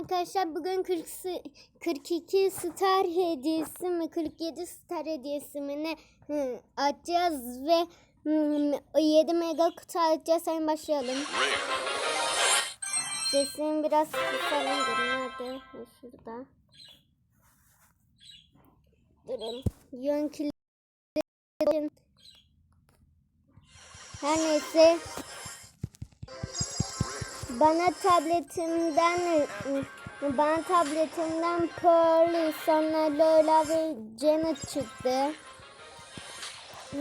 arkadaşlar. Bugün 40, sı- 42 star hediyesi mi 47 star hediyesi mi ne hı, açacağız ve hı, 7 mega kutu açacağız. Hemen başlayalım. Sesini biraz kısalım. Dur nerede? Şurada. Durun. Yön Her neyse. Bana tabletimden bana tabletimden Pearl, sonra Lola ve Janet çıktı.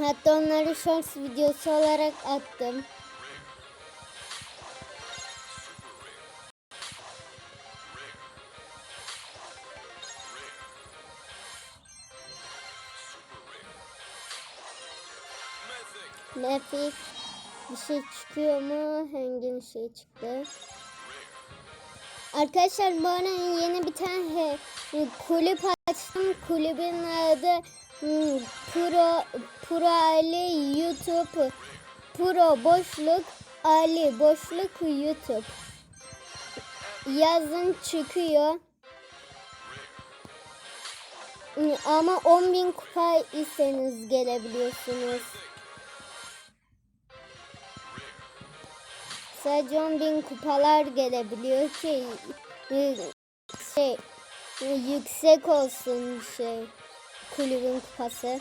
Hatta onları shorts videosu olarak attım. Nefis bir şey çıkıyor mu? Hangi bir şey çıktı? Arkadaşlar bu ara yeni bir tane he- kulüp açtım. Kulübün adı hmm, Pro Pro Ali YouTube Pro boşluk Ali boşluk YouTube. Yazın çıkıyor. Hmm, Ama 10.000 kupa iseniz gelebiliyorsunuz. Sadece 10.000 kupalar gelebiliyor e, şey e, yüksek olsun şey kulübün kupası.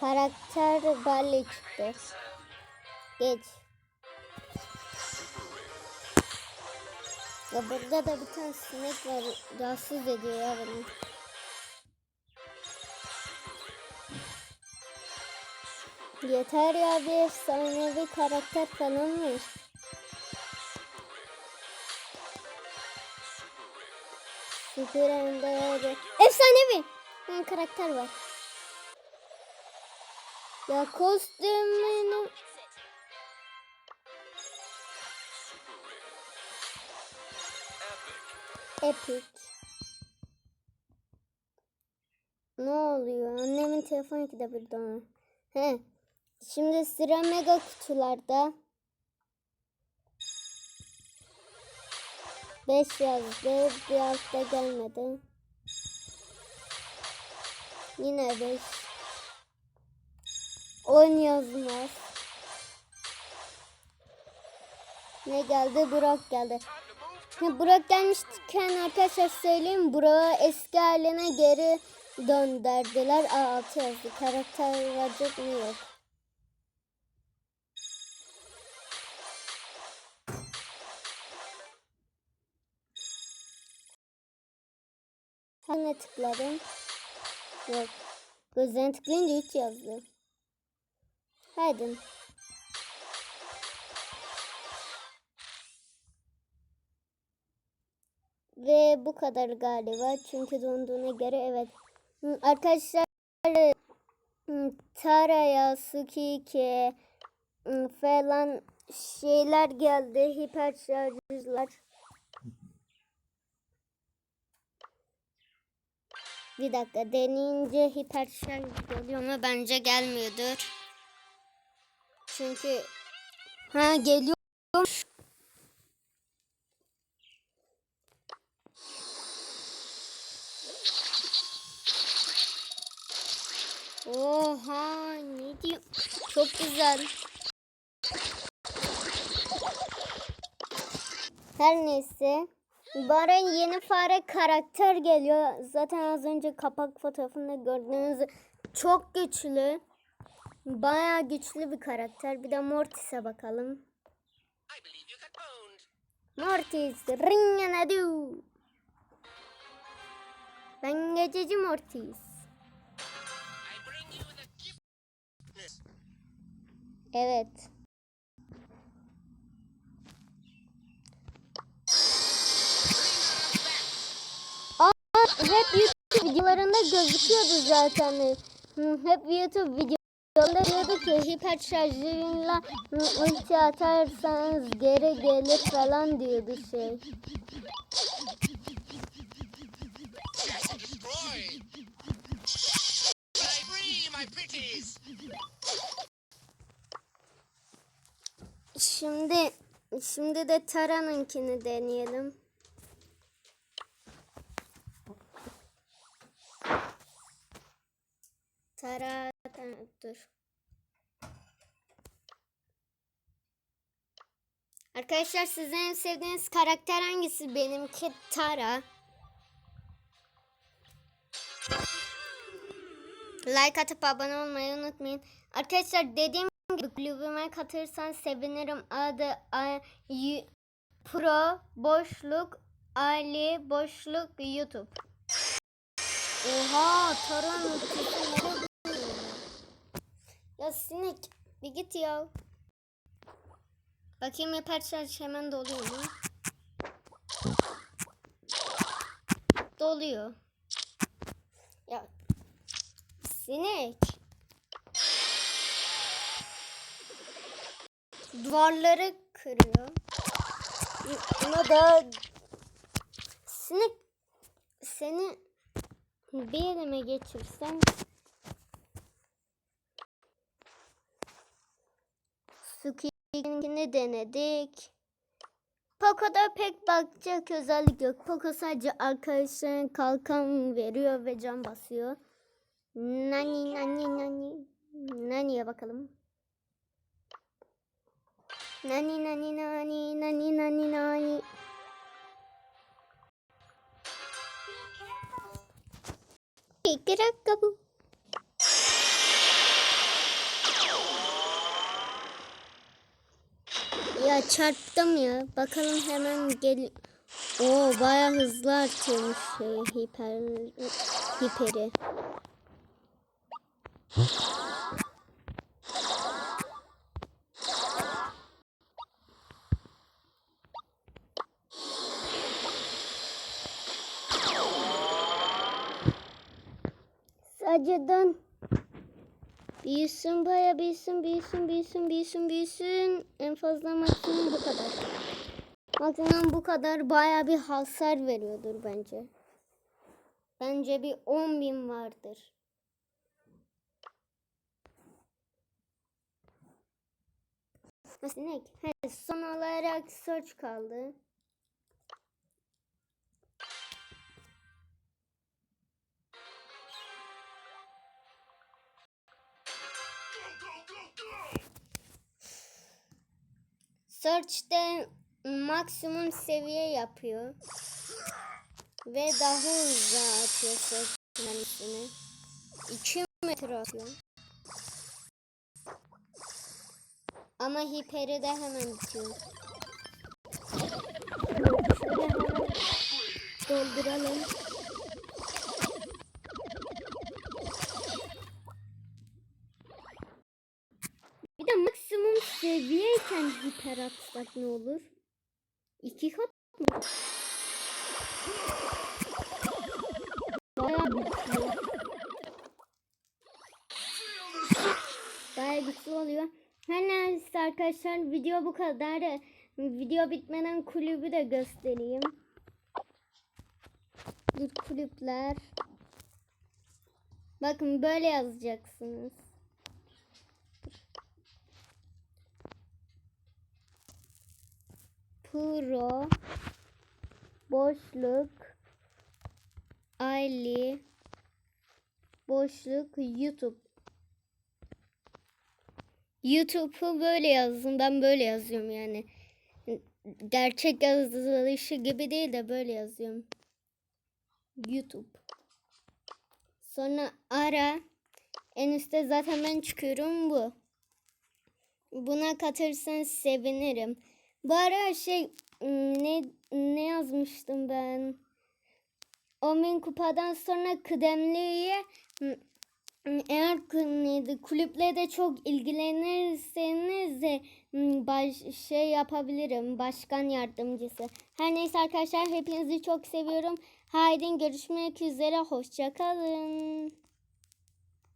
Karakter Barley çıktı. Geç. Ya burada da bir tane sinek var. Rahatsız ediyor ya beni. Yeter ya bir efsanevi karakter falan var. Süper Ender. Efsanevi. Bir karakter var. Ya kostümünü... Epic. Ne oluyor? Annemin telefonu ikide bir donar. He. Şimdi sıra mega kutularda. 5 yazdı. Bir hafta gelmedi. Yine 5. 10 yazmaz. Ne geldi? Burak geldi. Burak gelmişken arkadaşlar söyleyeyim. Burak'ı eski haline geri döndürdüler. Aa, 6 yazdı. Karakter verecek mi yok. Hangi tıkladım? Yok. Gözden tıklayınca 3 yazdı. Haydi. Ve bu kadar galiba. Çünkü donduğuna göre evet. Arkadaşlar hı, Tara'ya, Suki'ye falan şeyler geldi. Hiper. Bir dakika deneyince hiper şarj geliyor mu? Bence gelmiyordur. Çünkü ha geliyor. Oha ne diyor? Çok güzel. Her neyse. Bana yeni fare karakter geliyor. Zaten az önce kapak fotoğrafında gördüğünüz çok güçlü. Bayağı güçlü bir karakter. Bir de Mortis'e bakalım. Mortis, ring and ado. Ben geçici Mortis. Evet. Aa, hep YouTube videolarında gözüküyordu zaten. Hep YouTube videolarında diyordu ki hiper şarjıyla ulti atarsanız geri gelir falan diyordu şey. Destroy. Şimdi şimdi de Tara'nınkini deneyelim. Tara, dur. Arkadaşlar sizin en sevdiğiniz karakter hangisi? Benimki Tara. Like atıp abone olmayı unutmayın. Arkadaşlar dediğim gibi kulübüme katılırsan sevinirim. Adı A- Y- Pro Boşluk Ali Boşluk YouTube. Oha gidiyor? Ya sinek bir git ya. Bakayım yapar şarj hemen doluyor mu? Doluyor. Ya sinek. Duvarları kırıyor. Ama da sinek seni bir elime geçirsem Suki'ninkini denedik. Poco'da pek bakacak özellik yok. Poco sadece arkadaşlarına kalkan veriyor ve can basıyor. Nani nani nani. Nani'ye bakalım. Nani nani nani nani nani nani. İki dakika bu. Ya çarptım ya. Bakalım hemen gel. Oo baya hızlı artıyormuş şey hiper hiperi. Dön. Büyüsün baya büyüsün büyüsün büyüsün büyüsün büyüsün. En fazla maksimum bu kadar. Maksimum bu kadar baya bir hasar veriyordur bence. Bence bir 10 bin vardır. Sinek. Son olarak search kaldı. Search'te maksimum seviye yapıyor. Ve daha hızlı atıyor search menüsünü. 2 metre atıyor. Ama hiperi de hemen bitiyor. Şöyle hemen dolduralım. Bir de maksimum seviyeyken hiper atsak ne olur? İki kat mı? Bayağı güçlü. Bayağı güçlü oluyor. Her neyse arkadaşlar video bu kadar. Video bitmeden kulübü de göstereyim. Dur kulüpler. Bakın böyle yazacaksınız. Pro boşluk Ali boşluk YouTube YouTube'u böyle yazdım. Ben böyle yazıyorum yani. Gerçek yazılışı gibi değil de böyle yazıyorum. YouTube. Sonra ara. En üstte zaten ben çıkıyorum bu. Buna katırsanız sevinirim. Bu ara şey ne ne yazmıştım ben? 10 bin kupadan sonra kıdemliye eğer kı- kulüple de çok ilgilenirseniz baş, şey yapabilirim. Başkan yardımcısı. Her neyse arkadaşlar hepinizi çok seviyorum. Haydi görüşmek üzere. Hoşçakalın.